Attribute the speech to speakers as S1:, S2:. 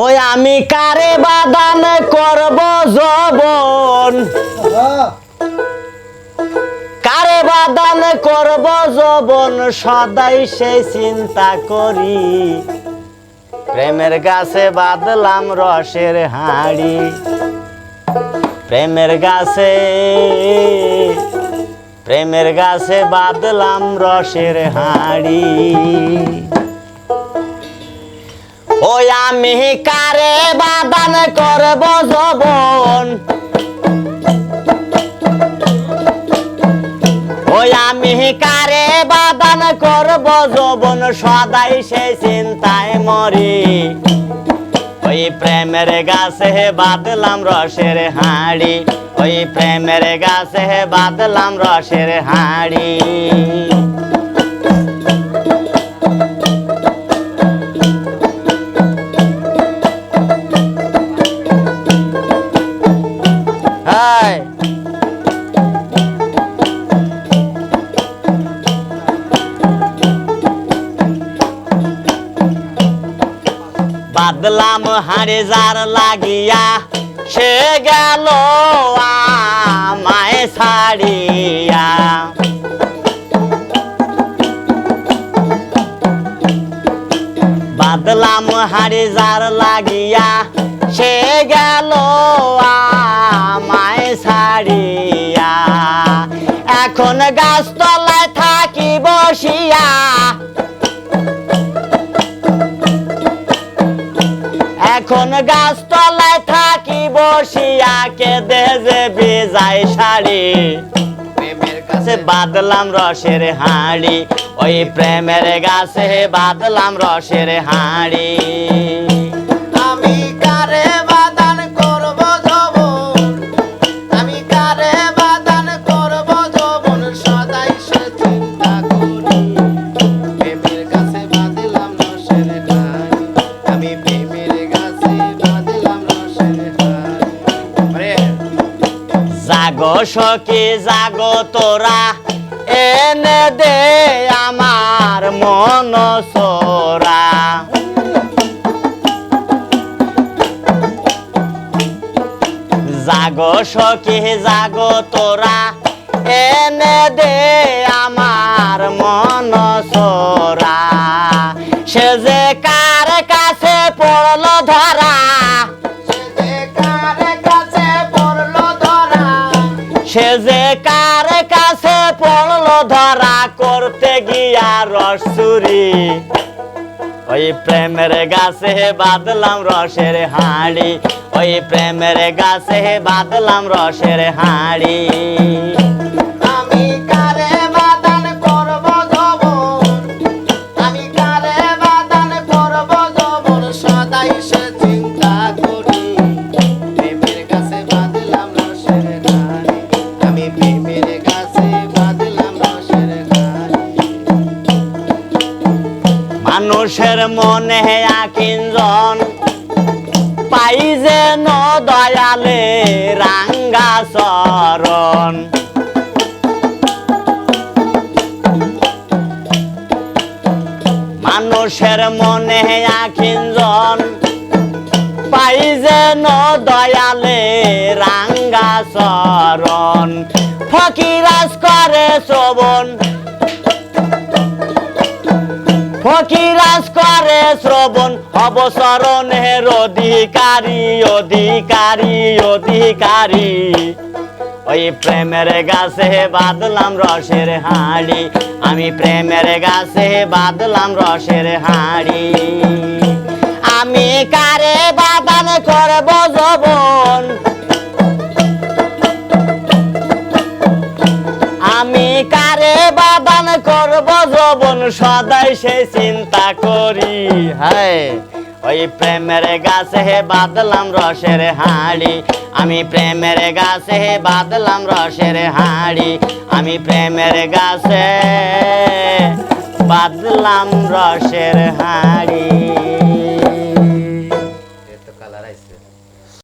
S1: ওই আমি কারে বাদান করব জবন? কারে বাদান করব জবন? সদাই সে চিন্তা করি। প্রেমের গাছে বাদলাম রসের হাড়ি। প্রেমের গাছে প্রেমের গাছে বাদলাম রসের হাড়ি। ওই আমি কারে বাদান করব জবন? ওই আমি কারে বাদান করব জবন, সদাই সে চিন্তায় মরি। ওই প্রেমের গাছে বাদলাম রসের হাড়ি। ওই প্রেমের গাছে বাদলাম রসের হাড়ি। বাদলাম হাড়ে যার লাগিয়া। সে গেল আমায় ছাড়িয়া। বাদলাম হাড়ে যার লাগিয়া। সে গেল আমায় ছাড়িয়া। এখন গাছতলায় থাকি বসিয়া এখন গাছতলায় থাকি বসিয়া কেঁদে যে বিজাই শাড়ি।
S2: প্রেমের কাছে
S1: বাদলাম রসের হাড়ি, ওই প্রেমের গাছে বাদলাম রসের হাঁড়ি।
S2: আমি কারে বাদান করব যবন আমি কারে
S1: জাগো সখী, জাগো তোরা। এনে দে আমার মন সোরা জাগো সখী, জাগো তোরা। এনে দে আমার মন সোরা সে যে কার কাছে পড়ল ধরা করতে গিয়া রসুরি ওই প্রেমের গাছে বাদলাম রসের হাঁড়ি। ওই প্রেমের গাছে বাদলাম রসের হাঁড়ি। মানুষের মনে আকিঞ্জন পাই যেন দয়ালে রাঙ্গা চরণ। মানুষের মনে আখিঞ্জন পাই যেন দয়ালে রাঙ্গা চরণ। ফকিরাজ করে শ্রবণ ফকিরাজ করে শ্রবণ? অবসরণের অধিকারী অধিকারী অধিকারী। ওই প্রেমের গাছে বাদলাম রসের হাঁড়ি। আমি প্রেমের গাছে বাদলাম রসের হাঁড়ি। আমি কারে বাদান করব জবন আমি কারে জবন সদাই সে চিন্তা করি, হায়। ওই প্রেমের গাছে হে বাদলাম রসের হাড়ি, আমি প্রেমের গাছে হে বাদলাম রসের হাড়ি, আমি প্রেমের গাছে বাদলাম রসের হাঁড়ি।